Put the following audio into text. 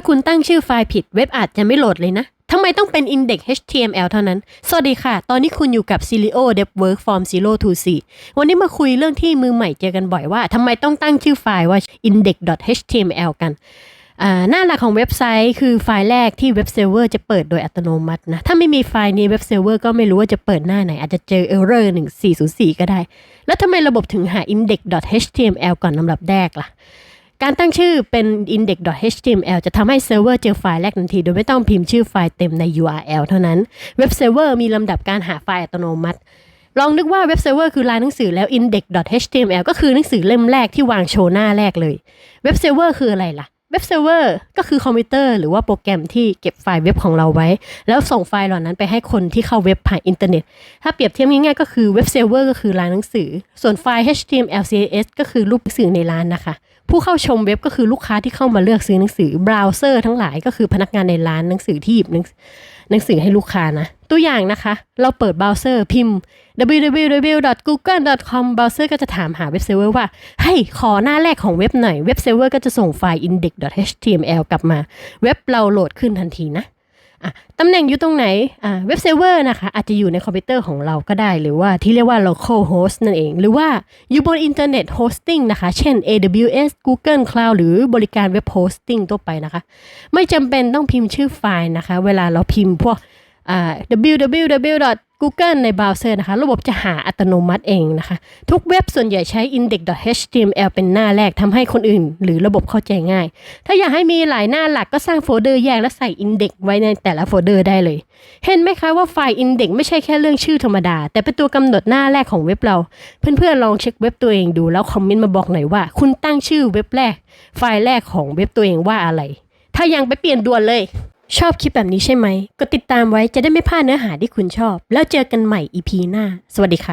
าคุณตั้งชื่อไฟล์ผิดเว็บอาจจะไม่โหลดเลยนะทำไมต้องเป็น index html เท่านั้น สวัสดีค่ะ ตอนนี้คุณอยู่กับ Cilio DevWork from 0 to 4วันนี้มาคุยเรื่องที่มือใหม่เจอกันบ่อยว่าทำไมต้องตั้งชื่อไฟล์ว่า index.html กันหน้าหลักของเว็บไซต์คือไฟล์แรกที่เว็บเซิร์ฟเวอร์จะเปิดโดยอัตโนมัตินะ ถ้าไม่มีไฟล์นี้เว็บเซิร์ฟเวอร์ก็ไม่รู้ว่าจะเปิดหน้าไหน อาจจะเจอ error 1404 ก็ได้ แล้วทำไมระบบถึงหา index.html ก่อนลำดับแรกล่ะ การตั้งชื่อเป็น index.html จะทำให้เซิร์ฟเวอร์เจอไฟล์แรกทันที โดยไม่ต้องพิมพ์ชื่อไฟล์เต็มใน URL เท่านั้น เว็บเซิร์ฟเวอร์มีลำดับการหาไฟล์อัตโนมัติ ลองนึกว่าเว็บเซิร์ฟเวอร์คือลายหนังสือแล้ว index.html ก็คือหนังสือเล่มแรกที่วางโชว์หน้าแรกเลย เว็บเซิร์ฟเวอร์คืออะไรล่ะ เว็บเซิร์ฟเวอร์ก็คือคอมพิวเตอร์หรือว่าโปรแกรมที่เก็บไฟล์เว็บของเราไว้ แล้วส่งไฟล์เหล่านั้นไปให้คนที่เข้าเว็บผ่านอินเทอร์เน็ต ถ้าเปรียบเทียบง่ายๆก็คือเว็บเซิร์ฟเวอร์ก็คือลานหนังสือ ส่วนไฟล์ HTML CSS ก็คือรูปหนังสือในร้านนะคะ ผู้เข้าชมเว็บก็คือลูกค้าที่เข้ามาเลือกซื้อหนังสือเบราว์เซอร์ทั้งหลายก็คือพนักงานในร้านหนังสือที่หยิบหนัง หนังสือให้ลูกค้านะ ตัวอย่างนะคะ เราเปิดเบราว์เซอร์พิมพ์ www.google.com เบราว์เซอร์ก็จะถามหาเว็บเซิร์ฟเวอร์ว่า ให้ขอหน้าแรกของเว็บหน่อย เว็บเซิร์ฟเวอร์ก็จะส่งไฟล์ index.html กลับมา เว็บเราโหลดขึ้นทันทีนะอะ ตำแหน่งอยู่ตรงไหนอ่าเว็บเซิร์ฟเวอร์นะคะ อาจจะอยู่ในคอมพิวเตอร์ของเราก็ได้ หรือว่าที่เรียกว่า local host นั่นเอง หรือว่าอยู่บนอินเทอร์เน็ตโฮสติ้งนะคะ เช่น AWS Google Cloud หรือบริการเว็บโฮสติ้งทั่วไปนะคะ ไม่จำเป็นต้องพิมพ์ชื่อไฟล์นะคะ เวลาเราพิมพ์พวก www.google ในเบราว์เซอร์นะคะ ระบบจะหาอัตโนมัติเองนะคะ ทุกเว็บส่วนใหญ่ใช้ index.html เป็นหน้าแรกทำให้คนอื่น หรือระบบเข้าใจง่าย ถ้าอยากให้มีหลายหน้าหลักก็สร้างโฟลเดอร์แยกและใส่ index ไว้ในแต่ละโฟลเดอร์ได้เลย เห็นไหมคะว่าไฟล์ index ไม่ใช่แค่เรื่องชื่อธรรมดา แต่เป็นตัวกำหนดหน้าแรกของเว็บเรา เพื่อนๆลองเช็คเว็บตัวเองดูแล้วคอมเมนต์มาบอกหน่อยว่า คุณตั้งชื่อเว็บแรก ไฟล์แรกของเว็บตัวเองว่าอะไร ถ้ายังไปเปลี่ยนด่วนเลย ชอบคลิปแบบนี้ใช่ไหมก็ติดตามไว้จะได้ไม่พลาดเนื้อหาที่คุณชอบ แล้วเจอกันใหม่ EP หน้า สวัสดีค่ะ